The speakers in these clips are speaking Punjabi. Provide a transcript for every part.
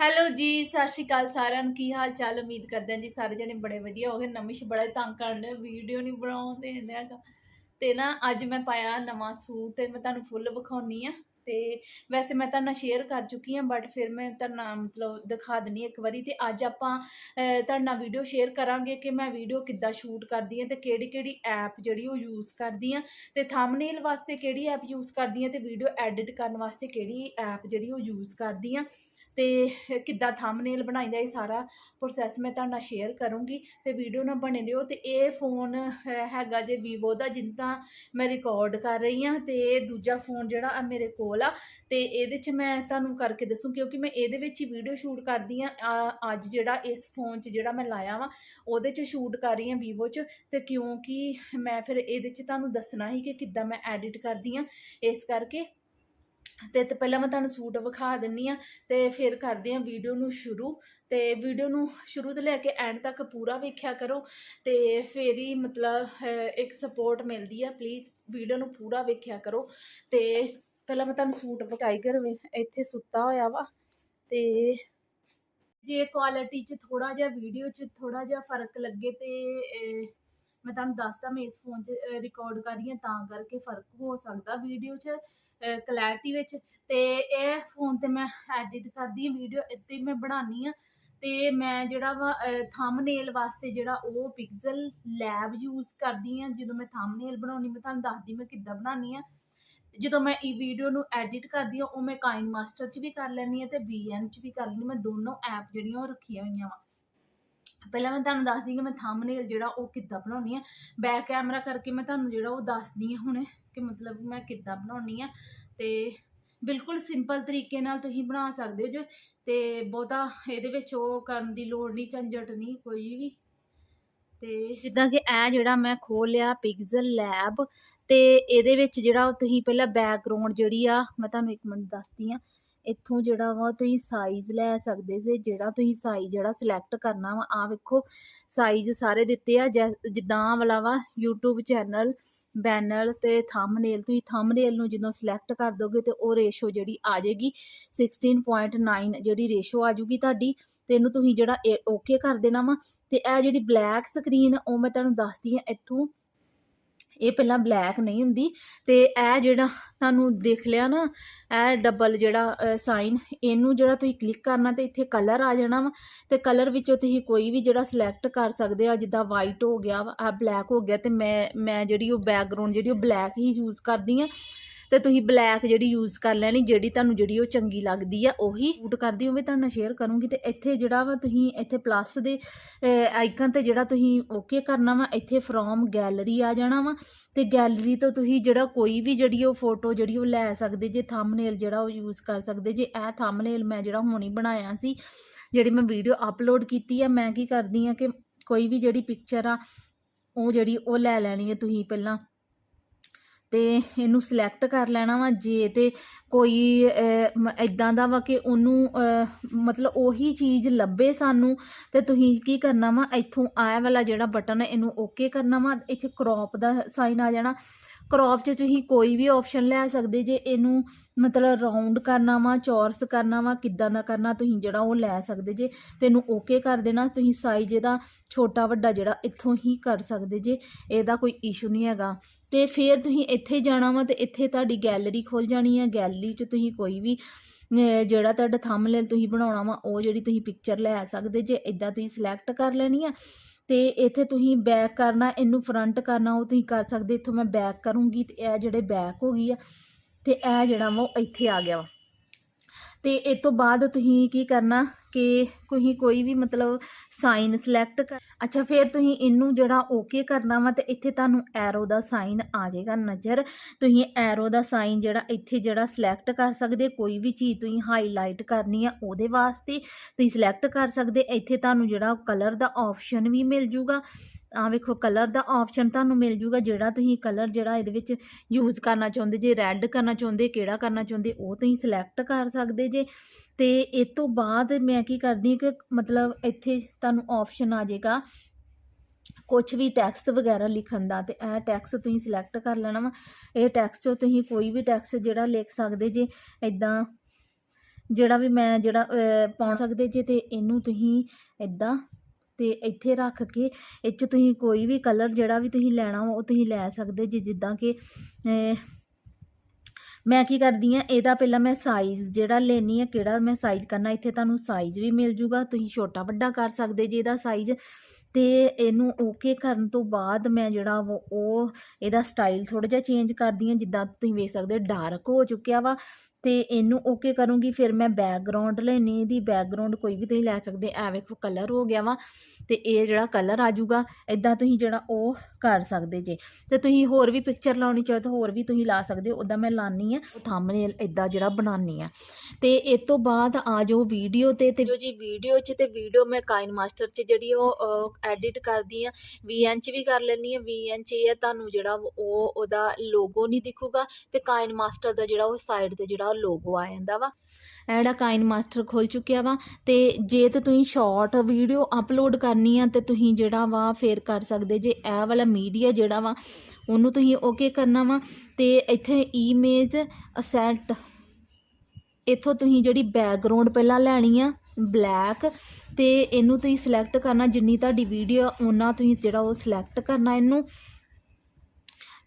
ਹੈਲੋ ਜੀ ਸਤਿ ਸ਼੍ਰੀ ਅਕਾਲ ਸਾਰਿਆਂ ਨੂੰ। ਕੀ ਹਾਲ ਚਾਲ? ਉਮੀਦ ਕਰਦੇ ਹਾਂ ਜੀ ਸਾਰੇ ਜਣੇ ਬੜੇ ਵਧੀਆ ਹੋਗੇ। ਨਮਿਸ਼ ਬੜਾ ਹੀ ਤੰਗ ਕਰਨ ਡਿਆ ਵੀਡੀਓ ਨਹੀਂ ਬਣਾਉਣ ਬਣਾਉਂਦੇ ਹੈਗਾ ਤੇ ਨਾ ਅੱਜ ਮੈਂ ਪਾਇਆ ਨਵਾਂ ਸੂਟ ਮੈਂ ਤੁਹਾਨੂੰ ਫੁੱਲ ਵਿਖਾਉਣੀ ਆ। ਤੇ ਵੈਸੇ ਮੈਂ ਤੁਹਾਨੂੰ ਸ਼ੇਅਰ ਕਰ ਚੁੱਕੀ ਹਾਂ ਬਟ ਫਿਰ ਮੈਂ ਤੁਹਾਨੂੰ ਮਤਲਬ ਦਿਖਾ ਦਿੰਨੀ ਇੱਕ ਵਾਰੀ। ਤੇ ਅੱਜ ਆਪਾਂ ਅਹ, ਵੀਡੀਓ ਸ਼ੇਅਰ ਕਰਾਂਗੇ ਕਿ ਮੈਂ ਵੀਡੀਓ ਕਿੱਦਾਂ ਸ਼ੂਟ ਕਰਦੀ ਹਾਂ ਤੇ ਕਿਹੜੀ ਕਿਹੜੀ ਐਪ ਜਿਹੜੀ ਉਹ ਯੂਜ਼ ਕਰਦੀ ਹਾਂ। ਤੇ ਥੰਬਨੇਲ ਵਾਸਤੇ ਕਿਹੜੀ ਐਪ ਯੂਜ਼ ਕਰਦੀ ਹਾਂ ਤੇ ਵੀਡੀਓ ਐਡਿਟ ਕਰਨ ਵਾਸਤੇ ਕਿਹੜੀ ਐਪ ਜਿਹੜੀ ਉਹ ਯੂਜ਼ ਕਰਦੀ ਹਾਂ। ਤੇ ਕਿੱਦਾਂ ਥੰਬਨੇਲ ਬਣਾਈਦਾ ਇਹ ਸਾਰਾ ਪ੍ਰੋਸੈਸ ਮੈਂ ਤੁਹਾਡੇ ਨਾਲ ਸ਼ੇਅਰ ਕਰੂੰਗੀ, ਤੇ ਵੀਡੀਓ ਨਾਲ ਬਣੇ ਰਹੋ, ਤੇ ਇਹ ਫੋਨ ਹੈਗਾ ਜੇ ਵੀਵੋ ਦਾ ਜਿੰਦਾ ਮੈਂ ਰਿਕਾਰਡ ਕਰ ਰਹੀ ਹਾਂ, ਤੇ ਦੂਜਾ ਫੋਨ ਜਿਹੜਾ ਆ ਮੇਰੇ ਕੋਲ ਆ, ਤੇ ਇਹਦੇ 'ਚ ਮੈਂ ਤੁਹਾਨੂੰ ਕਰਕੇ ਦੱਸੂ, ਕਿਉਂਕਿ ਮੈਂ ਇਹਦੇ ਵਿੱਚ ਹੀ ਵੀਡੀਓ ਸ਼ੂਟ ਕਰਦੀ ਆ, ਅੱਜ ਜਿਹੜਾ ਇਸ ਫੋਨ 'ਚ ਜਿਹੜਾ ਮੈਂ ਲਾਇਆ ਵਾ, ਉਹਦੇ 'ਚ ਸ਼ੂਟ ਕਰ ਰਹੀ ਹਾਂ ਵੀਵੋ 'ਚ, ਤੇ ਕਿਉਂਕਿ ਮੈਂ ਫਿਰ ਇਹਦੇ 'ਚ ਤੁਹਾਨੂੰ ਦੱਸਣਾ ਸੀ ਕਿ ਕਿੱਦਾਂ ਮੈਂ ਐਡਿਟ ਕਰਦੀ ਆ ਇਸ ਕਰਕੇ ਤੇ ਤੇ ਪਹਿਲਾਂ ਮੈਂ ਤੁਹਾਨੂੰ ਸੂਟ ਵਿਖਾ ਦਿੰਨੀ ਆ ਤੇ ਫਿਰ ਕਰਦੇ ਆ ਵੀਡੀਓ ਨੂੰ ਸ਼ੁਰੂ। ਤੇ ਵੀਡੀਓ ਨੂੰ ਸ਼ੁਰੂ ਤੋਂ ਲੈ ਕੇ ਐਂਡ ਤੱਕ ਪੂਰਾ ਵੇਖਿਆ ਕਰੋ ਤੇ ਫੇਰ ਹੀ ਮਤਲਬ ਇੱਕ ਸਪੋਰਟ ਮਿਲਦੀ ਆ ਪਲੀਜ਼ ਵੀਡੀਓ ਨੂੰ ਪੂਰਾ ਵੇਖਿਆ ਕਰੋ। ਤੇ ਪਹਿਲਾਂ ਮੈਂ ਤੁਹਾਨੂੰ ਸੂਟ ਟਾਈਗਰ ਵੇ ਇੱਥੇ ਸੁੱਤਾ ਹੋਇਆ ਵਾ ਤੇ ਜੇ ਕੁਆਲਿਟੀ 'ਚ ਥੋੜਾ ਜਿਹਾ ਵੀਡੀਓ 'ਚ ਥੋੜਾ ਜਿਹਾ ਫ਼ਰਕ ਲੱਗੇ ਤੇ ਮੈਂ ਤੁਹਾਨੂੰ ਦੱਸਦਾ, ਮੈਂ ਇਸ ਫੋਨ 'ਚ ਰਿਕਾਰਡ ਕਰ ਰਹੀ ਹਾਂ, ਤਾਂ ਕਰਕੇ ਫ਼ਰਕ ਹੋ ਸਕਦਾ ਵੀਡੀਓ 'ਚ ਕਲੈਰਿਟੀ ਵਿੱਚ। ਤੇ ਇਹ ਫੋਨ ਤੇ ਮੈਂ ਐਡਿਟ ਕਰਦੀ ਹਾਂ ਵੀਡੀਓ ਇੱਥੇ ਮੈਂ ਬਣਾਉਣੀ ਆ ਤੇ ਮੈਂ ਜਿਹੜਾ ਵਾ ਥੰਬਨੇਲ ਵਾਸਤੇ ਜਿਹੜਾ ਉਹ ਪਿਕਸਲ ਲੈਬ ਯੂਜ਼ ਕਰਦੀ ਆ ਜਦੋਂ ਮੈਂ ਥੰਬਨੇਲ ਬਣਾਉਣੀ ਮੈਂ ਤੁਹਾਨੂੰ ਦੱਸਦੀ ਮੈਂ ਕਿੱਦਾਂ ਬਣਾਉਣੀ ਆ ਜਦੋਂ ਮੈਂ ਇਹ ਵੀਡੀਓ ਨੂੰ ਐਡਿਟ ਕਰਦੀ ਆ ਉਹ ਮੈਂ ਕਾਈਨ ਮਾਸਟਰ 'ਚ ਵੀ ਕਰ ਲੈਂਦੀ ਆ ਤੇ VN 'ਚ ਵੀ ਕਰ ਲੈਂਦੀ ਮੈਂ ਦੋਨੋਂ ਐਪ ਜਿਹੜੀਆਂ ਉਹ ਰੱਖੀਆਂ ਹੋਈਆਂ ਵਾ। ਪਹਿਲਾਂ ਮੈਂ ਤੁਹਾਨੂੰ ਦੱਸਦੀ ਕਿ ਮੈਂ ਥੰਬਨੇਲ ਜਿਹੜਾ ਉਹ ਕਿੱਦਾਂ ਬਣਾਉਣੀ ਆ ਬੈਕ ਕੈਮਰਾ ਕਰਕੇ ਮੈਂ ਤੁਹਾਨੂੰ ਜਿਹੜਾ ਉਹ ਦੱਸਦੀ ਹਾਂ ਹੁਣੇ ਕਿ ਮਤਲਬ ਮੈਂ ਕਿੱਦਾਂ ਬਣਾਉਣੀ ਆ ਤੇ ਬਿਲਕੁਲ ਸਿੰਪਲ ਤਰੀਕੇ ਨਾਲ ਤੁਸੀਂ ਬਣਾ ਸਕਦੇ ਹੋ ਜੋ ਤੇ ਬਹੁਤਾ ਇਹਦੇ ਵਿੱਚ ਉਹ ਕਰਨ ਦੀ ਲੋੜ ਨਹੀਂ, ਝੰਜਟ ਨਹੀਂ ਕੋਈ ਵੀ। ਤੇ ਜਿੱਦਾਂ ਕਿ ਇਹ ਜਿਹੜਾ ਮੈਂ ਖੋਲਿਆ ਪਿਕਸਲ ਲੈਬ ਤੇ ਇਹਦੇ ਵਿੱਚ ਜਿਹੜਾ ਤੁਸੀਂ ਪਹਿਲਾਂ ਬੈਕਗ੍ਰਾਉਂਡ ਜਿਹੜੀ ਆ, ਮੈਂ ਤੁਹਾਨੂੰ ਇੱਕ ਮਿੰਟ ਦੱਸਦੀ ਆ ਇੱਥੋਂ ਜਿਹੜਾ ਵਾ ਤੁਸੀਂ ਸਾਈਜ਼ ਲੈ ਸਕਦੇ ਜੇ, ਜਿਹੜਾ ਤੁਸੀਂ ਸਾਈਜ਼ ਜਿਹੜਾ ਸਿਲੈਕਟ ਕਰਨਾ ਵਾ ਆ ਵੇਖੋ ਸਾਈਜ਼ ਸਾਰੇ ਦਿੱਤੇ ਆ ਜਿੱਦਾਂ ਵਾਲਾ ਵਾ, YouTube ਚੈਨਲ ਬੈਨਰ ਤੇ ਥੰਬਨੇਲ ਤੁਸੀਂ ਥੰਬਨੇਲ ਨੂੰ ਜਦੋਂ ਸਿਲੈਕਟ ਕਰ ਦੋਗੇ ਤੇ ਉਹ ਰੇਸ਼ੋ ਜਿਹੜੀ ਆ ਜਾਏਗੀ 16.9 ਜਿਹੜੀ ਰੇਸ਼ੋ ਆ ਜੂਗੀ ਤੁਹਾਡੀ, ਤੇ ਇਹਨੂੰ ਤੁਸੀਂ ਜਿਹੜਾ ਓਕੇ ਕਰ ਦੇਣਾ ਵਾ, ਤੇ ਇਹ ਜਿਹੜੀ ਬਲੈਕ ਸਕਰੀਨ ਉਹ ਮੈਂ ਤੁਹਾਨੂੰ ਦੱਸਦੀ ਹਾਂ ਇੱਥੋਂ ਇਹ ਪਹਿਲਾਂ ਬਲੈਕ ਨਹੀਂ ਹੁੰਦੀ ਤੇ ਇਹ ਜਿਹੜਾ ਤੁਹਾਨੂੰ ਦੇਖ ਲਿਆ ਨਾ, ਇਹ ਡਬਲ ਜਿਹੜਾ ਸਾਈਨ ਇਹਨੂੰ ਜਿਹੜਾ ਤੁਸੀਂ ਕਲਿੱਕ ਕਰਨਾ ਤੇ ਇੱਥੇ ਕਲਰ ਆ ਜਾਣਾ ਵਾ ਤੇ ਕਲਰ ਵਿੱਚੋਂ ਤੁਸੀਂ ਕੋਈ ਵੀ ਜਿਹੜਾ ਸਿਲੈਕਟ ਕਰ ਸਕਦੇ ਆ, ਜਿੱਦਾਂ ਵਾਈਟ ਹੋ ਗਿਆ ਆ ਬਲੈਕ ਹੋ ਗਿਆ ਤੇ ਮੈਂ ਮੈਂ ਜਿਹੜੀ ਉਹ ਬੈਕਗ੍ਰਾਉਂਡ ਜਿਹੜੀ ਉਹ ਬਲੈਕ ਹੀ ਯੂਜ਼ ਕਰਦੀ ਆ ਤੇ ਤੁਸੀਂ ਬਲੈਕ ਜਿਹੜੀ ਯੂਜ਼ ਕਰ ਲੈਣੀ, ਜਿਹੜੀ ਤੁਹਾਨੂੰ ਜਿਹੜੀ ਉਹ ਚੰਗੀ ਲੱਗਦੀ ਆ, ਉਹੀ ਸ਼ੂਟ ਕਰਦੀ ਹੋਵੇ ਤੁਹਾਨੂੰ ਸ਼ੇਅਰ ਕਰੂੰਗੀ। ਤੇ ਇੱਥੇ ਜਿਹੜਾ ਵਾ ਤੁਸੀਂ ਇੱਥੇ ਪਲੱਸ ਦੇ ਆਈਕਨ ਤੇ ਜਿਹੜਾ ਤੁਸੀਂ ਓਕੇ ਕਰਨਾ ਵਾ, ਇੱਥੇ ਫਰੋਮ ਗੈਲਰੀ ਆ ਜਾਣਾ ਵਾ। ਤੇ ਗੈਲਰੀ ਤੋਂ ਤੁਸੀਂ ਜਿਹੜਾ ਕੋਈ ਵੀ ਜਿਹੜੀ ਉਹ ਫੋਟੋ ਜਿਹੜੀ ਉਹ ਲੈ ਸਕਦੇ, ਜੇ ਥੰਬਨੇਲ ਜਿਹੜਾ ਉਹ ਯੂਜ਼ ਕਰ ਸਕਦੇ। ਜੇ ਇਹ ਥੰਬਨੇਲ ਮੈਂ ਜਿਹੜਾ ਹੁਣੀ ਬਣਾਇਆ ਸੀ, ਜਿਹੜੀ ਮੈਂ ਵੀਡੀਓ ਅਪਲੋਡ ਕੀਤੀ ਆ, ਮੈਂ ਕੀ ਕਰਦੀ ਆ ਕਿ ਕੋਈ ਵੀ ਜਿਹੜੀ ਪਿਕਚਰ ਆ, ਉਹ ਜਿਹੜੀ ਉਹ ਲੈ ਲੈਣੀ ਹੈ ਤੁਸੀਂ ਪਹਿਲਾਂ। ਤੇ ਇਹਨੂੰ ਸਿਲੈਕਟ ਕਰ ਲੈਣਾ ਵਾ ਜੇ ਤੇ ਕੋਈ ਇਦਾਂ ਦਾ ਵਾ ਕਿ ਉਹਨੂੰ ਮਤਲਬ ਉਹੀ ਚੀਜ਼ ਲੱਭੇ ਸਾਨੂੰ, ਤੇ ਤੁਸੀਂ ਕੀ ਕਰਨਾ ਵਾ, ਇੱਥੋਂ ਆਇਆ ਵਾਲਾ ਜਿਹੜਾ ਬਟਨ ਹੈ ਇਹਨੂੰ ਓਕੇ ਕਰਨਾ ਵਾ, ਇੱਥੇ ਕ੍ਰੌਪ ਦਾ ਸਾਈਨ ਆ ਜਾਣਾ। ਕ੍ਰੌਪ 'ਚ ਤੁਸੀਂ ਕੋਈ ਵੀ ਆਪਸ਼ਨ ਲੈ ਸਕਦੇ ਜੇ ਇਹਨੂੰ ਮਤਲਬ ਰਾਉਂਡ ਕਰਨਾ ਵਾ ਚੌਰਸ ਕਰਨਾ ਵਾ, ਕਿੱਦਾਂ ਦਾ ਕਰਨਾ ਤੁਸੀਂ ਜਿਹੜਾ ਉਹ ਲੈ ਸਕਦੇ ਜੇ। ਤੇ ਇਹਨੂੰ ਓਕੇ ਕਰ ਦੇਣਾ, ਤੁਸੀਂ ਸਾਈਜ਼ ਇਹਦਾ ਛੋਟਾ ਵੱਡਾ ਜਿਹੜਾ ਇੱਥੋਂ ਹੀ ਕਰ ਸਕਦੇ ਜੇ, ਇਹਦਾ ਕੋਈ ਇਸ਼ੂ ਨਹੀਂ ਹੈਗਾ। ਤੇ ਫਿਰ ਤੁਸੀਂ ਇੱਥੇ ਜਾਣਾ ਵਾ ਤੇ ਇੱਥੇ ਤੁਹਾਡੀ ਗੈਲਰੀ ਖੁੱਲ ਜਾਣੀ ਹੈ ਗੈਲਰੀ 'ਚ ਤੁਸੀਂ ਕੋਈ ਵੀ ਜਿਹੜਾ ਤੁਹਾਡਾ ਥੰਬਨੇਲ ਤੁਸੀਂ ਬਣਾਉਣਾ ਵਾ, ਉਹ ਜਿਹੜੀ ਤੁਸੀਂ ਪਿਕਚਰ ਲੈ ਸਕਦੇ ਜੇ ਇਦਾਂ ਤੁਸੀਂ ਸਿਲੈਕਟ ਕਰ ਲੈਣੀ ਆ। ਅਤੇ ਇੱਥੇ ਤੁਸੀਂ ਬੈਕ ਕਰਨਾ, ਇਹਨੂੰ ਫਰੰਟ ਕਰਨਾ, ਉਹ ਤੁਸੀਂ ਕਰ ਸਕਦੇ, ਇੱਥੋਂ ਮੈਂ ਬੈਕ ਕਰੂੰਗੀ ਅਤੇ ਇਹ ਜਿਹੜੇ ਬੈਕ ਹੋ ਗਈ ਆ ਅਤੇ ਇਹ ਜਿਹੜਾ ਵਾ ਉਹ ਇੱਥੇ ਆ ਗਿਆ ਵਾ। ਤੇ ਇਸ ਤੋਂ ਬਾਅਦ ਤੁਸੀਂ ਕੀ ਕਰਨਾ ਕਿ ਤੁਸੀਂ ਕੋਈ ਵੀ ਮਤਲਬ ਸਾਈਨ ਸਿਲੈਕਟ ਕਰ ਅੱਛਾ, ਫਿਰ ਤੁਸੀਂ ਇਹਨੂੰ ਜਿਹੜਾ ਓਕੇ ਕਰਨਾ ਵਾ ਤੇ ਇੱਥੇ ਤੁਹਾਨੂੰ ਐਰੋ ਦਾ ਸਾਈਨ ਆ ਜਾਏਗਾ ਨਜ਼ਰ। ਤੁਸੀਂ ਐਰੋ ਦਾ ਸਾਈਨ ਜਿਹੜਾ ਇੱਥੇ ਜਿਹੜਾ ਸਿਲੈਕਟ ਕਰ ਸਕਦੇ, ਕੋਈ ਵੀ ਚੀਜ਼ ਤੁਸੀਂ ਹਾਈਲਾਈਟ ਕਰਨੀ ਆ ਉਹਦੇ ਵਾਸਤੇ ਤੁਸੀਂ ਸਿਲੈਕਟ ਕਰ ਸਕਦੇ। ਇੱਥੇ ਤੁਹਾਨੂੰ ਜਿਹੜਾ ਕਲਰ ਦਾ ਆਪਸ਼ਨ ਵੀ ਮਿਲ ਜੂਗਾ। ਆ ਵੇਖੋ ਕਲਰ ਦਾ ਆਪਸ਼ਨ ਤੁਹਾਨੂੰ ਮਿਲ ਜੂਗਾ ਜਿਹੜਾ ਤੁਸੀਂ ਕਲਰ ਜਿਹੜਾ ਇਹਦੇ ਵਿੱਚ ਯੂਜ਼ ਕਰਨਾ ਚਾਹੁੰਦੇ, ਜੇ ਰੈੱਡ ਕਰਨਾ ਚਾਹੁੰਦੇ, ਕਿਹੜਾ ਕਰਨਾ ਚਾਹੁੰਦੇ, ਉਹ ਤੁਸੀਂ ਸਿਲੈਕਟ ਕਰ ਸਕਦੇ ਜੇ। ਤੇ ਇਸ ਤੋਂ ਬਾਅਦ ਮੈਂ ਕੀ ਕਰਦੀ ਹਾਂ ਕਿ ਮਤਲਬ ਇੱਥੇ ਤੁਹਾਨੂੰ ਆਪਸ਼ਨ ਆ ਜਾਏਗਾ ਕੁਝ ਵੀ ਟੈਕਸਟ ਵਗੈਰਾ ਲਿਖਣ ਦਾ, ਤੇ ਇਹ ਟੈਕਸਟ ਤੁਸੀਂ ਸਿਲੈਕਟ ਕਰ ਲੈਣਾ ਵਾ। ਇਹ ਟੈਕਸਟ ਚੋਂ ਤੁਸੀਂ ਕੋਈ ਵੀ ਟੈਕਸਟ ਜਿਹੜਾ ਲਿਖ ਸਕਦੇ ਜੇ ਇਦਾਂ ਜਿਹੜਾ ਵੀ ਮੈਂ ਜਿਹੜਾ ਪਾ ਸਕਦੇ ਜੇ, ਤੇ ਇਹਨੂੰ ਤੁਸੀਂ ਇਦਾਂ ਅਤੇ ਇੱਥੇ ਰੱਖ ਕੇ ਇਹ 'ਚ ਤੁਸੀਂ ਕੋਈ ਵੀ ਕਲਰ ਜਿਹੜਾ ਵੀ ਤੁਸੀਂ ਲੈਣਾ ਵਾ, ਉਹ ਤੁਸੀਂ ਲੈ ਸਕਦੇ ਜੇ ਜਿੱਦਾਂ ਕਿ ਮੈਂ ਕੀ ਕਰਦੀ ਆ, ਇਹਦਾ ਪਹਿਲਾਂ ਮੈਂ ਸਾਈਜ਼ ਜਿਹੜਾ ਲੈਣੀ ਆ, ਕਿਹੜਾ ਮੈਂ ਸਾਈਜ਼ ਕਰਨਾ, ਇੱਥੇ ਤੁਹਾਨੂੰ ਸਾਈਜ਼ ਵੀ ਮਿਲ ਜੂਗਾ, ਤੁਸੀਂ ਛੋਟਾ ਵੱਡਾ ਕਰ ਸਕਦੇ ਜੇ ਇਹਦਾ ਸਾਈਜ਼ ਤੇ ਇਹਨੂੰ ਓਕੇ ਕਰਨ ਤੋਂ ਬਾਅਦ ਮੈਂ ਜਿਹੜਾ ਵਾ, ਉਹ ਇਹਦਾ ਸਟਾਈਲ ਥੋੜਾ ਜਿਹਾ ਚੇਂਜ ਕਰਦੀ ਆ, ਜਿੱਦਾਂ ਤੁਸੀਂ ਵੇਖ ਸਕਦੇ ਡਾਰਕ ਹੋ ਚੁੱਕਿਆ ਵਾ। ਤੇ ਇਹਨੂੰ ਓਕੇ ਕਰੂੰਗੀ, ਫਿਰ ਮੈਂ ਬੈਕਗ੍ਰਾਉਂਡ ਲੈਣੀ, ਇਹਦੀ ਬੈਕਗ੍ਰਾਉਂਡ ਕੋਈ ਵੀ ਤੁਸੀਂ ਲੈ ਸਕਦੇ ਐ ਵੇਖੋ ਕਲਰ ਹੋ ਗਿਆ ਵਾ, ਤੇ ਇਹ ਜਿਹੜਾ ਕਲਰ ਆ ਜਾਊਗਾ ਇਦਾਂ ਤੁਸੀਂ ਜਿਹੜਾ ਉਹ ਕਰ ਸਕਦੇ ਜੇ। ਤੇ ਤੁਸੀਂ ਹੋਰ ਵੀ ਪਿਕਚਰ ਲਾਉਣੀ ਚਾਹੋ ਤਾਂ ਹੋਰ ਵੀ ਤੁਸੀਂ ਲਾ ਸਕਦੇ ਹੋ ਉਦਾਂ ਮੈਂ ਲਾਨੀ ਆ ਥੰਬਨੇਲ ਇਦਾਂ ਜਿਹੜਾ ਬਣਾਉਣੀ ਆ। ਤੇ ਇਸ ਤੋਂ ਬਾਅਦ ਆ ਜਾਓ ਵੀਡੀਓ ਤੇ ਤੇ ਜੀ ਵੀਡੀਓ 'ਚ ਤੇ ਵੀਡੀਓ ਮੈਂ ਕਾਈਨ ਮਾਸਟਰ 'ਚ ਜਿਹੜੀ ਉਹ ਐਡਿਟ ਕਰਦੀ ਆ, VN 'ਚ ਵੀ ਕਰ ਲੈਣੀ ਆ, VN 'ਚ ਇਹ ਆ ਤੁਹਾਨੂੰ ਜਿਹੜਾ ਉਹ, ਉਹਦਾ ਲੋਗੋ ਨਹੀਂ ਦਿਖੂਗਾ, ਤੇ ਕਾਈਨ ਮਾਸਟਰ ਦਾ ਜਿਹੜਾ ਉਹ ਸਾਈਡ ਤੇ ਜਿਹੜਾ ਲੋਗੋ ਆ ਜਾਂਦਾ ਵਾ। ਜਿਹੜਾ ਕਾਈਨ ਮਾਸਟਰ ਖੁੱਲ ਚੁੱਕਿਆ ਵਾ ਤੇ ਜੇ ਤੇ ਤੁਸੀਂ ਸ਼ਾਰਟ ਵੀਡੀਓ ਅਪਲੋਡ ਕਰਨੀ ਆ ਤੇ ਤੁਸੀਂ ਜਿਹੜਾ ਵਾ ਫੇਰ ਕਰ ਸਕਦੇ ਜੇ ਇਹ ਵਾਲਾ ਮੀਡੀਆ ਜਿਹੜਾ ਵਾ, ਉਹਨੂੰ ਤੁਸੀਂ ਓਕੇ ਕਰਨਾ ਵਾ ਤੇ ਇੱਥੇ ਇਮੇਜ ਅਸੈਟ ਇੱਥੋਂ ਤੁਸੀਂ ਜਿਹੜੀ ਬੈਕਗ੍ਰਾਉਂਡ ਪਹਿਲਾਂ ਲੈਣੀ ਆ ਬਲੈਕ ਤੇ ਇਹਨੂੰ ਤੁਸੀਂ ਸਿਲੈਕਟ ਕਰਨਾ, ਜਿੰਨੀ ਤੁਹਾਡੀ ਵੀਡੀਓ ਉਹਨਾਂ ਤੁਸੀਂ ਜਿਹੜਾ ਉਹ ਸਿਲੈਕਟ ਕਰਨਾ ਇਹਨੂੰ।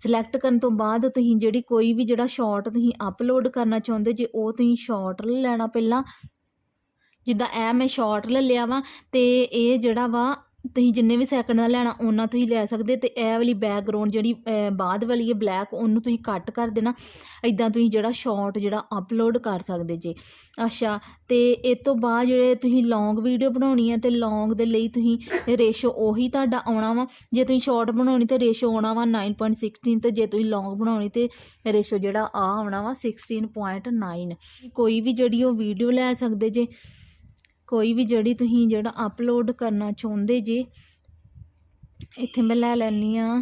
ਸਿਲੈਕਟ ਕਰਨ ਤੋਂ ਬਾਅਦ ਤੁਸੀਂ ਜਿਹੜੀ ਕੋਈ ਵੀ ਜਿਹੜਾ ਸ਼ਾਰਟ ਤੁਸੀਂ ਅਪਲੋਡ ਕਰਨਾ ਚਾਹੁੰਦੇ ਜੇ, ਉਹ ਤੁਸੀਂ ਸ਼ਾਰਟ ਲੈਣਾ ਪਹਿਲਾਂ। ਜਿੱਦਾਂ ਇਹ ਮੈਂ ਸ਼ਾਰਟ ਲੈ ਲਿਆ ਵਾ ਤੇ ਇਹ ਜਿਹੜਾ ਵਾ ਤੁਸੀਂ ਜਿੰਨੇ ਵੀ ਸੈਕਿੰਡ ਦਾ ਲੈਣਾ, ਉਹਨਾਂ ਤੁਸੀਂ ਲੈ ਸਕਦੇ। ਤੇ ਇਹ ਵਾਲੀ ਬੈਕਗ੍ਰਾਉਂਡ ਜਿਹੜੀ ਬਾਅਦ ਵਾਲੀ ਹੈ ਬਲੈਕ ਉਹਨੂੰ ਤੁਸੀਂ ਕੱਟ ਕਰ ਦੇਣਾ। ਇਦਾਂ ਤੁਸੀਂ ਜਿਹੜਾ ਸ਼ਾਰਟ ਜਿਹੜਾ ਅਪਲੋਡ ਕਰ ਸਕਦੇ ਜੇ। ਅੱਛਾ, ਤੇ ਇਹ ਤੋਂ ਬਾਅਦ ਜਿਹੜੇ ਤੁਸੀਂ ਲੌਂਗ ਵੀਡੀਓ ਬਣਾਉਣੀ ਹੈ, ਤੇ ਲੌਂਗ ਦੇ ਲਈ ਤੁਸੀਂ ਰੇਸ਼ੋ ਉਹੀ ਤੁਹਾਡਾ ਆਉਣਾ ਵਾ। ਜੇ ਤੁਸੀਂ ਸ਼ਾਰਟ ਬਣਾਉਣੀ, ਤੇ ਰੇਸ਼ੋ ਆਉਣਾ ਵਾ 9.16 ਤੇ ਜੇ ਤੁਸੀਂ ਲੌਂਗ ਬਣਾਉਣੀ, ਤੇ ਰੇਸ਼ੋ ਜਿਹੜਾ ਆ ਆਉਣਾ ਵਾ 16.9 ਕੋਈ ਵੀ ਜਿਹੜੀ ਉਹ ਵੀਡੀਓ ਲੈ ਸਕਦੇ ਜੇ। ਕੋਈ ਵੀ ਜਿਹੜੀ ਤੁਸੀਂ ਜਿਹੜਾ ਅਪਲੋਡ ਕਰਨਾ ਚਾਹੁੰਦੇ ਜੇ, ਇੱਥੇ ਮੈਂ ਲੈ ਲੈਣੀ ਆ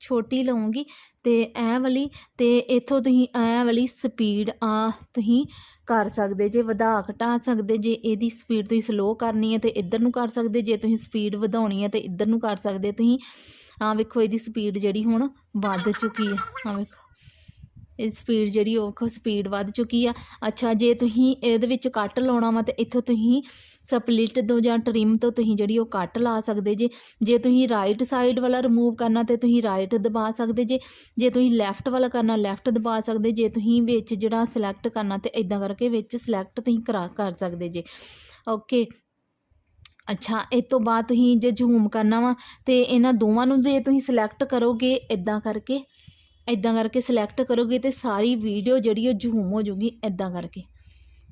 ਛੋਟੀ ਲਵਾਂਗੀ ਤੇ ਇਹ ਵਾਲੀ, ਤੇ ਇੱਥੋਂ ਤੁਸੀਂ ਇਹ ਵਾਲੀ ਸਪੀਡ ਆ ਤੁਸੀਂ ਕਰ ਸਕਦੇ ਜੇ, ਵਧਾ ਘਟਾ ਸਕਦੇ ਜੇ, ਇਹਦੀ ਸਪੀਡ ਤੁਸੀਂ ਸਲੋ ਕਰਨੀ ਹੈ ਤੇ ਇੱਧਰ ਨੂੰ ਕਰ ਸਕਦੇ ਜੇ, ਤੁਸੀਂ ਸਪੀਡ ਵਧਾਉਣੀ ਹੈ ਤੇ ਇੱਧਰ ਨੂੰ ਕਰ ਸਕਦੇ ਤੁਸੀਂ। ਆ ਵੇਖੋ ਇਹਦੀ ਸਪੀਡ ਜਿਹੜੀ ਹੁਣ ਵੱਧ ਚੁੱਕੀ ਹੈ ਆ ਵੇਖੋ। ਸਪੀਡ ਜਿਹੜੀ ਉਹ ਸਪੀਡ ਵੱਧ ਚੁੱਕੀ ਆ। ਅੱਛਾ, ਜੇ ਤੁਸੀਂ ਇਹਦੇ ਵਿੱਚ ਕੱਟ ਲਾਉਣਾ ਵਾ ਤੇ ਇੱਥੋਂ ਤੁਸੀਂ ਸਪਲਿਟ ਤੋਂ ਜਾਂ ਟ੍ਰਿਮ ਤੋਂ ਤੁਸੀਂ ਜਿਹੜੀ ਉਹ ਕੱਟ ਲਾ ਸਕਦੇ ਜੇ। ਜੇ ਤੁਸੀਂ ਰਾਈਟ ਸਾਈਡ ਵਾਲਾ ਰਿਮੂਵ ਕਰਨਾ ਤੇ ਤੁਸੀਂ ਰਾਈਟ ਦਬਾ ਸਕਦੇ ਜੇ। ਜੇ ਤੁਸੀਂ ਲੈਫਟ ਵਾਲਾ ਕਰਨਾ ਲੈਫਟ ਦਬਾ ਸਕਦੇ ਜੇ। ਤੁਸੀਂ ਵਿੱਚ ਜਿਹੜਾ ਸਿਲੈਕਟ ਕਰਨਾ ਤੇ ਇਦਾਂ ਕਰਕੇ ਵਿੱਚ ਸਿਲੈਕਟ ਤੁਸੀਂ ਕਰਾ, ਕਰ ਸਕਦੇ ਜੇ। ਓਕੇ ਅੱਛਾ, ਇਹ ਤੋਂ ਬਾਅਦ ਤੁਸੀਂ ਜੇ ਜ਼ੂਮ ਕਰਨਾ ਵਾ ਤੇ ਇਹਨਾਂ ਦੋਵਾਂ ਨੂੰ ਜੇ ਤੁਸੀਂ ਸਿਲੈਕਟ ਕਰੋਗੇ ਇਦਾਂ ਕਰਕੇ ਇਦਾਂ ਕਰਕੇ ਸਿਲੈਕਟ ਕਰੋਗੇ ਤੇ ਸਾਰੀ ਵੀਡੀਓ ਜਿਹੜੀ ਉਹ ਜ਼ੂਮ ਹੋ ਜਾਊਗੀ ਇਦਾਂ ਕਰਕੇ।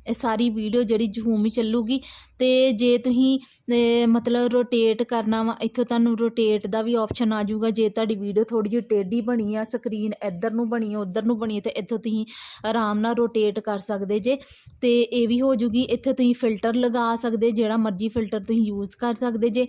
ਇਹ ਸਾਰੀ ਵੀਡੀਓ ਜਿਹੜੀ ਜ਼ੂਮ ਹੀ ਚੱਲੂਗੀ ਤੇ ਜੇ ਤੁਸੀਂ ਮਤਲਬ ਰੋਟੇਟ ਕਰਨਾ ਵਾ, ਇੱਥੋਂ ਤੁਹਾਨੂੰ ਰੋਟੇਟ ਦਾ ਵੀ ਆਪਸ਼ਨ ਆ ਜਾਊਗਾ। ਜੇ ਤੁਹਾਡੀ ਵੀਡੀਓ ਥੋੜੀ ਜਿਹੀ ਟੇਢੀ ਬਣੀ ਆ ਸਕਰੀਨ ਇੱਧਰ ਨੂੰ ਬਣੀ ਆ, ਉੱਧਰ ਨੂੰ ਬਣੀ ਆ, ਤੇ ਇੱਥੋਂ ਤੁਸੀਂ ਆਰਾਮ ਨਾਲ ਰੋਟੇਟ ਕਰ ਸਕਦੇ ਜੇ। ਤੇ ਇਹ ਵੀ ਹੋ ਜੂਗੀ, ਇੱਥੇ ਤੁਸੀਂ ਫਿਲਟਰ ਲਗਾ ਸਕਦੇ, ਜਿਹੜਾ ਮਰਜ਼ੀ ਫਿਲਟਰ ਤੁਸੀਂ ਯੂਜ਼ ਕਰ ਸਕਦੇ ਜੇ।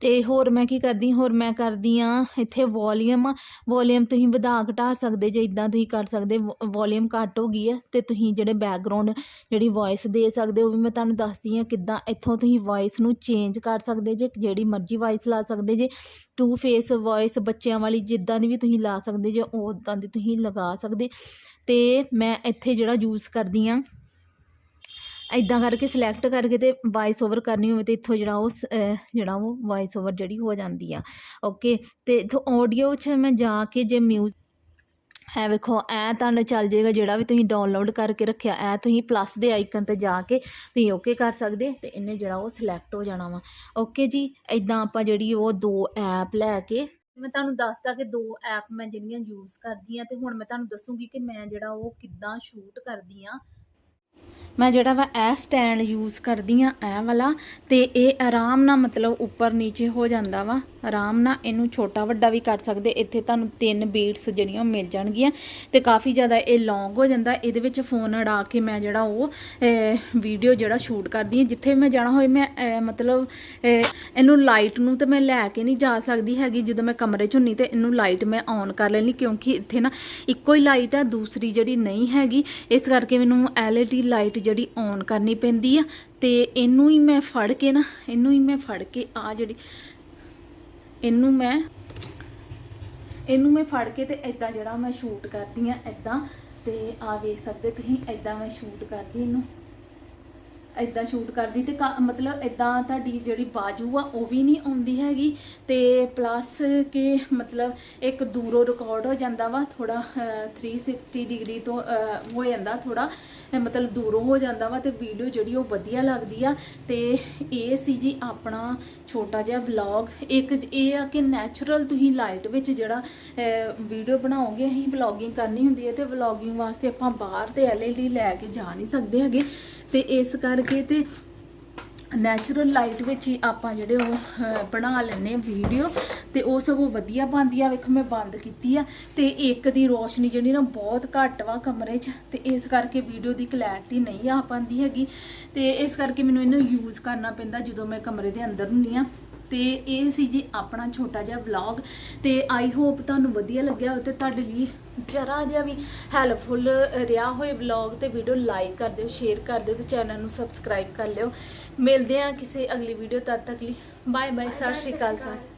ਤੇ ਹੋਰ ਮੈਂ ਕੀ ਕਰਦੀ, ਹੋਰ ਮੈਂ ਕਰਦੀ ਆ, ਇੱਥੇ ਵੋਲੀਅਮ ਵੋਲੀਅਮ ਤੁਸੀਂ ਵਧਾ ਘਟਾ ਸਕਦੇ ਜੇ ਇਦਾਂ ਤੁਸੀਂ ਕਰ ਸਕਦੇ ਵੋਲੀਅਮ ਘੱਟ ਹੋ ਗਈ ਹੈ ਤੇ ਤੁਸੀਂ ਜਿਹੜੇ ਬੈਕਗ੍ਰਾਉਂਡ ਜਿਹੜੀ ਵੌਇਸ ਦੇ ਸਕਦੇ ਹੋ ਵੀ ਮੈਂ ਤੁਹਾਨੂੰ ਦੱਸਦੀ ਆ ਕਿੱਦਾਂ ਇੱਥੋਂ ਤੁਸੀਂ ਵੌਇਸ ਨੂੰ ਚੇਂਜ ਕਰ ਸਕਦੇ ਜੇ, ਜਿਹੜੀ ਮਰਜ਼ੀ ਵੌਇਸ ਲਾ ਸਕਦੇ ਜੇ। ਟੂ ਫੇਸ ਵੌਇਸ ਬੱਚਿਆਂ ਵਾਲੀ ਜਿੱਦਾਂ ਦੀ ਵੀ ਤੁਸੀਂ ਲਾ ਸਕਦੇ ਜੇ, ਉਹ ਉਦਾਂ ਦੀ ਤੁਸੀਂ ਲਗਾ ਸਕਦੇ। ਤੇ ਮੈਂ ਇੱਥੇ ਜਿਹੜਾ ਯੂਜ਼ ਕਰਦੀ ਆ ਇਦਾਂ ਕਰਕੇ ਸਿਲੈਕਟ ਕਰਕੇ ਤੇ ਵਾਇਸ ਓਵਰ ਕਰਨੀ ਹੋਵੇ ਤੇ ਇੱਥੋਂ ਜਿਹੜਾ ਉਹ ਸ- ਜਿਹੜਾ ਉਹ ਵਾਇਸ ਓਵਰ ਜਿਹੜੀ ਹੋ ਜਾਂਦੀ ਆ। ਓਕੇ ਤੇ ਇੱਥੋਂ ਆਡੀਓ 'ਚ ਮੈਂ ਜਾ ਕੇ ਜੇ ਮਿਊ ਐ ਵੇਖੋ ਐ ਤੁਹਾਨੂੰ ਚੱਲ ਜਾਏਗਾ ਜਿਹੜਾ ਵੀ ਤੁਸੀਂ ਡਾਊਨਲੋਡ ਕਰਕੇ ਰੱਖਿਆ ਐ ਤੁਸੀਂ ਪਲੱਸ ਦੇ ਆਈਕਨ ਤੇ ਜਾ ਕੇ ਤੁਸੀਂ ਓਕੇ ਕਰ ਸਕਦੇ, ਤੇ ਇਹਨੇ ਜਿਹੜਾ ਉਹ ਸਿਲੈਕਟ ਹੋ ਜਾਣਾ ਵਾ। ਓਕੇ ਜੀ? ਇਦਾਂ ਆਪਾਂ ਜਿਹੜੀ ਉਹ ਦੋ ਐਪ ਲੈ ਕੇ, ਮੈਂ ਤੁਹਾਨੂੰ ਦੱਸਦਾ ਕਿ ਦੋ ਐਪ ਮੈਂ ਜਿਹੜੀਆਂ ਯੂਜ਼ ਕਰਦੀ ਆ, ਤੇ ਹੁਣ ਮੈਂ ਤੁਹਾਨੂੰ ਦੱਸੂਗੀ ਕਿ ਮੈਂ ਜਿਹੜਾ ਉਹ ਕਿੱਦਾਂ ਸ਼ੂਟ ਕਰਦੀ ਆ। ਮੈਂ ਜਿਹੜਾ ਵਾ ਇਹ ਸਟੈਂਡ ਯੂਜ਼ ਕਰਦੀ ਆ ਇਹ ਵਾਲਾ, ਤੇ ਇਹ ਆਰਾਮ ਨਾਲ ਮਤਲਬ ਉੱਪਰ ਨੀਚੇ ਹੋ ਜਾਂਦਾ ਵਾ। ਆਰਾਮ ਨਾਲ ਇਹਨੂੰ ਛੋਟਾ ਵੱਡਾ ਵੀ ਕਰ ਸਕਦੇ। ਇੱਥੇ ਤੁਹਾਨੂੰ ਤਿੰਨ ਬੀਟਸ ਜਿਹੜੀਆਂ ਉਹ ਮਿਲ ਜਾਣਗੀਆਂ। ਤੇ ਕਾਫੀ ਜ਼ਿਆਦਾ ਇਹ ਲੌਂਗ ਹੋ ਜਾਂਦਾ। ਇਹਦੇ ਵਿੱਚ ਫੋਨ ਅੜਾ ਕੇ ਮੈਂ ਜਿਹੜਾ ਉਹ ਵੀਡੀਓ ਜਿਹੜਾ ਸ਼ੂਟ ਕਰਦੀ ਹਾਂ। ਜਿੱਥੇ ਵੀ ਮੈਂ ਜਾਣਾ ਹੋਵੇ ਮੈਂ ਮਤਲਬ ਇਹਨੂੰ ਲਾਈਟ ਨੂੰ ਤੇ ਮੈਂ ਲੈ ਕੇ ਨਹੀਂ ਜਾ ਸਕਦੀ ਹੈਗੀ। ਜਦੋਂ ਮੈਂ ਕਮਰੇ 'ਚ ਹੁੰਨੀ ਤੇ ਇਹਨੂੰ ਲਾਈਟ ਮੈਂ ਔਨ ਕਰ ਲੈਣੀ ਕਿਉਂਕਿ ਇੱਥੇ ਨਾ ਇੱਕੋ ਹੀ ਲਾਈਟ ਆ, ਦੂਸਰੀ ਜਿਹੜੀ ਨਹੀਂ ਹੈਗੀ। ਇਸ ਕਰਕੇ ਮੈਨੂੰ ਐਲਈਡੀ ਲਾਈਟ ਜਿਹੜੀ ਔਨ ਕਰਨੀ ਪੈਂਦੀ ਆ, ਤੇ ਇਹਨੂੰ ਹੀ ਮੈਂ ਫੜ ਕੇ ਨਾ, ਇਹਨੂੰ ਹੀ ਮੈਂ ਫੜ ਕੇ ਆ ਜਿਹੜੀ, ਇਹਨੂੰ ਮੈਂ ਇਹਨੂੰ ਮੈਂ ਫੜ ਕੇ ਤੇ ਇਦਾਂ ਜਿਹੜਾ ਮੈਂ ਸ਼ੂਟ ਕਰਦੀ ਆ ਇਦਾਂ ਤੇ ਆ ਵੇਖ ਸਕਦੇ ਤੁਸੀਂ ਐਦਾਂ ਮੈਂ ਸ਼ੂਟ ਕਰਦੀ ਇਹਨੂੰ। ਇਦਾਂ ਸ਼ੂਟ ਕਰਦੀ ਤੇ ਕਾ- ਮਤਲਬ ਇਦਾਂ ਤੁਹਾਡੀ ਜਿਹੜੀ ਬਾਜੂ ਆ, ਉਹ ਵੀ ਨਹੀਂ ਆਉਂਦੀ ਹੈਗੀ, ਤੇ ਪਲੱਸ ਕਿ ਮਤਲਬ ਇੱਕ ਦੂਰੋਂ ਰਿਕਾਰਡ ਹੋ ਜਾਂਦਾ ਵਾ ਥੋੜਾ 360 ਡਿਗਰੀ ਤੋਂ ਹੋ ਜਾਂਦਾ ਥੋੜਾ ਮਤਲਬ ਦੂਰੋਂ ਹੋ ਜਾਂਦਾ ਵਾ ਤੇ ਵੀਡੀਓ ਜਿਹੜੀ ਉਹ ਵਧੀਆ ਲੱਗਦੀ ਆ। ਤੇ ਇਹ ਸੀ ਜੀ ਆਪਣਾ ਛੋਟਾ ਜਿਹਾ ਵਲੌਗ ਇੱਕ ਇਹ ਆ ਕਿ ਨੈਚੁਰਲ ਤੁਸੀਂ ਲਾਈਟ ਵਿੱਚ ਜਿਹੜਾ ਵੀਡੀਓ ਬਣਾਓਗੇ, ਅਸੀਂ ਵਲੌਗਿੰਗ ਕਰਨੀ ਹੁੰਦੀ ਹੈ ਤੇ ਵਲੌਗਿੰਗ ਵਾਸਤੇ ਆਪਾਂ ਬਾਹਰ ਤੇ ਐਲਈਡੀ ਲੈ ਕੇ ਜਾ ਨਹੀਂ ਸਕਦੇ ਹੈਗੇ। ਤੇ ਇਸ ਕਰਕੇ ਤੇ ਨੈਚੁਰਲ ਲਾਈਟ ਵਿੱਚ ਹੀ ਆਪਾਂ ਜਿਹੜੇ ਉਹ ਬਣਾ ਲੈਨੇ ਵੀਡੀਓ ਤੇ ਉਹ ਸਗੋਂ ਵਧੀਆ ਬਣਦੀ ਆ। ਵੇਖੋ, ਮੈਂ ਬੰਦ ਕੀਤੀ ਆ। ਤੇ ਇੱਕ ਦੀ ਰੋਸ਼ਨੀ ਜਿਹੜੀ ਨਾ ਬਹੁਤ ਘੱਟ ਵਾ ਕਮਰੇ 'ਚ, ਤੇ ਇਸ ਕਰਕੇ ਵੀਡੀਓ ਦੀ ਕਲੈਰਿਟੀ ਨਹੀਂ ਆ ਪਾਉਂਦੀ ਹੈਗੀ। ਤੇ ਇਸ ਕਰਕੇ ਮੈਨੂੰ ਇਹਨੂੰ ਯੂਜ਼ ਕਰਨਾ ਪੈਂਦਾ ਜਦੋਂ ਮੈਂ ਕਮਰੇ ਦੇ ਅੰਦਰ ਹੁੰਨੀ ਆ। ਤੇ ਇਹ ਸੀ ਜੀ ਆਪਣਾ ਛੋਟਾ ਜਿਹਾ ਵਲੌਗ ਤੇ ਆਈ ਹੋਪ ਤੁਹਾਨੂੰ ਵਧੀਆ ਲੱਗਿਆ ਹੋਵੇ ਤੇ ਤੁਹਾਡੇ ਲਈ ਜਰਾ ਜਿਹਾ ਵੀ ਹੈਲਪਫੁਲ ਰਿਹਾ ਹੋਏ ਵਲੌਗ ਤੇ ਵੀਡੀਓ ਲਾਈਕ ਕਰ ਦਿਓ ਸ਼ੇਅਰ ਕਰ ਦਿਓ ਤੇ ਚੈਨਲ ਨੂੰ ਸਬਸਕ੍ਰਾਈਬ ਕਰ ਲਿਓ। ਮਿਲਦੇ ਆ ਕਿਸੇ ਅਗਲੀ ਵੀਡੀਓ ਤਦ ਤੱਕ ਲਈ। ਬਾਏ ਬਾਏ ਸਤਿ ਸ਼੍ਰੀ ਅਕਾਲ ਸਾਰਿਆਂ